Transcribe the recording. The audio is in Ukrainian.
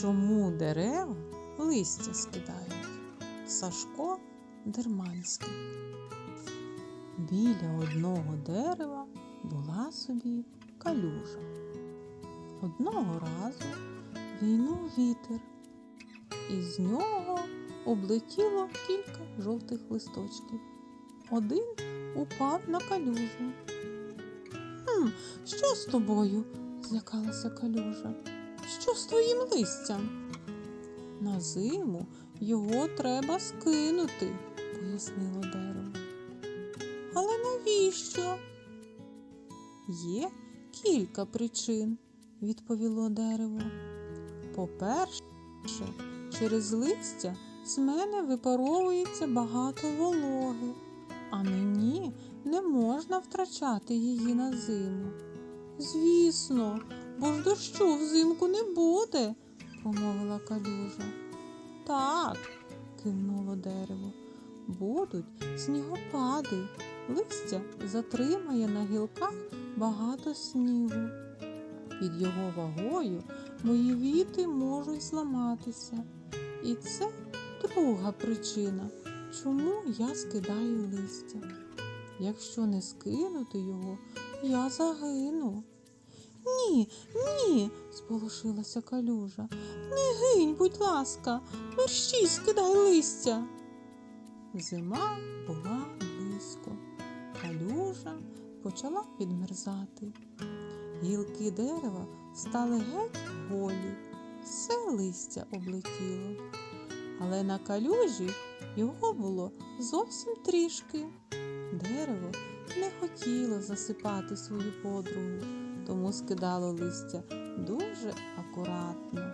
Чому дерева листя скидають? Сашко Дерманський. Біля одного дерева була собі калюжа. Одного разу війнув вітер, і з нього облетіло кілька жовтих листочків. Один упав на калюжу. Хм, що з тобою? злякалася калюжа. Що з твоїм листям? На зиму його треба скинути, пояснило дерево. Але навіщо? Є кілька причин, відповіло дерево. По-перше, через листя з мене випаровується багато вологи, а мені не можна втрачати її на зиму. Звісно, бо ж дощу взимку не буде, промовила калюжа. Так, кивнуло дерево. Будуть снігопади. Листя затримає на гілках багато снігу. Під його вагою мої віти можуть зламатися. І це друга причина, чому я скидаю листя. Якщо не скинути його, я загину. Ні, ні, сполошилася калюжа. Не гинь, будь ласка, мерщій скидай листя. Зима була близько. Калюжа почала підмерзати. Гілки дерева стали геть голі, все листя облетіло. Але на калюжі його було зовсім трішки. Дерево не хотіло засипати свою подругу, тому скидало листя дуже акуратно.